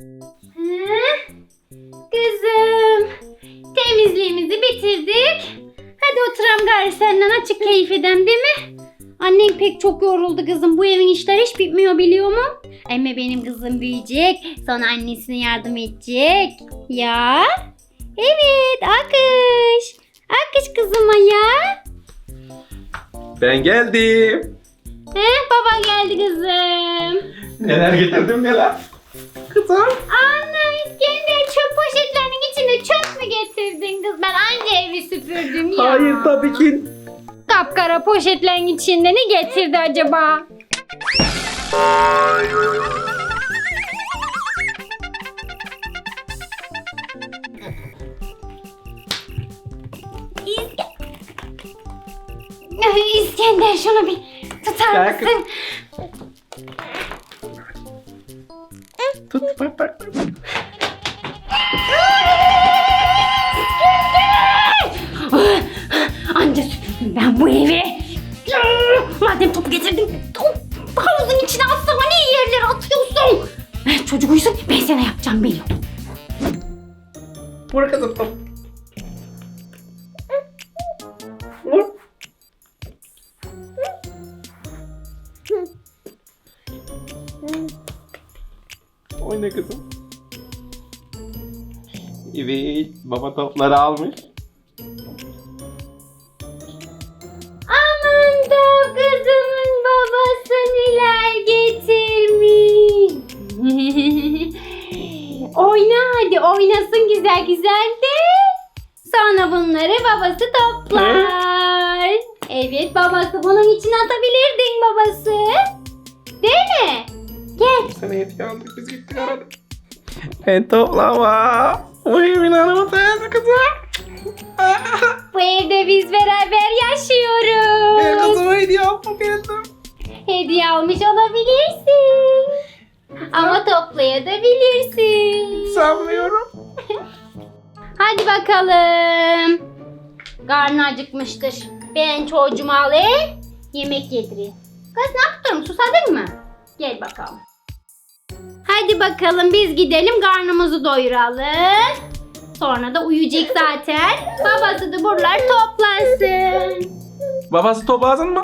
Hı? Kızım. Temizliğimizi bitirdik. Hadi oturam gari senden açık keyif eden değil mi? Annen pek çok yoruldu kızım. Bu evin işleri hiç bitmiyor biliyor mu? Ama benim kızım büyüyecek. Sonra annesine yardım edecek. Ya. Evet alkış. Alkış kızıma ya. Ben geldim. He, baba geldi kızım. Neler getirdim neler? Kızım. Ana İskender çöp poşetlerinin içinde çöp mü getirdin kız? Ben anca evi süpürdüm ya. Hayır tabii ki. Kapkara poşetlerin içinde ne getirdi acaba? İsk- İskender şunu bir tutar Gel kız. Tut bak bak. bak. Anca süpürdüm ben bu evi. Madem topu getirdin, top havuzun içine atsana niye yerlere atıyorsun? Çocuk uyusun, ben sana yapacağım biliyorum. Vur kızım top. Vur. Oyna kızım. Evet, baba topları almış. Aman da kızımın babası neler getirmiş. Oyna hadi oynasın güzel güzel de. Sonra bunları babası toplar. Evet babası bunun içine atabilirdin babası. Sana hediye aldık biz gittik aradık. Ben toplama. Bu evin hanımı sensin kızım. Bu evde biz beraber Ben yaşıyoruz. kızıma hediye geldim. Hediye almış olabilirsin. Ama toplayabilirsin. Sanmıyorum. Hadi bakalım. Karnı acıkmıştır. Ben çocuğumu alayım. Yemek yedireyim. Kız ne yaptın? Susadın mı? Gel bakalım. Hadi bakalım biz gidelim karnımızı doyuralım. Sonra da uyuyacak zaten. Babası da buralar toplasın. Babası toplasın mı?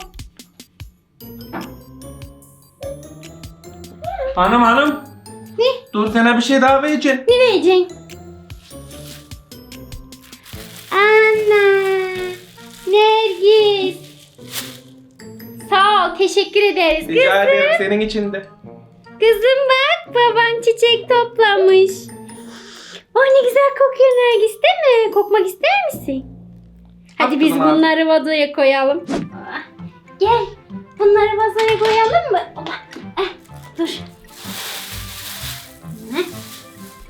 Hanım hanım. Ne? Dur sana bir şey daha vereceğim. Ne vereceksin? Anna. Nergis. Sağ ol. Teşekkür ederiz. Rica Kızım. ederim senin için de. Kızım baban çiçek toplamış. Ay ne güzel kokuyor Nergis değil mi? Kokmak ister misin? Hadi Al biz al. bunları vazoya koyalım. Ah, Gel. Bunları vazoya koyalım mı? Allah. Eh, dur. Hı.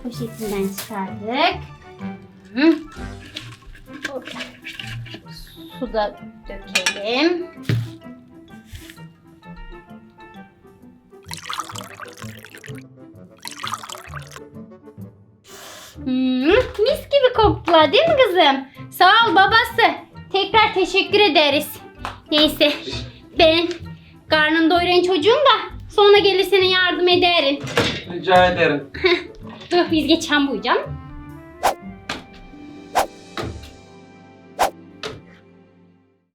Poşetinden çıkardık. Hı. Su da dökelim. Hmm, mis gibi koktular değil mi kızım? Sağ ol babası. Tekrar teşekkür ederiz. Neyse ben karnını doyuran çocuğum da sonra gelir sana yardım ederim. Rica ederim. Dur biz geçen buyacağım.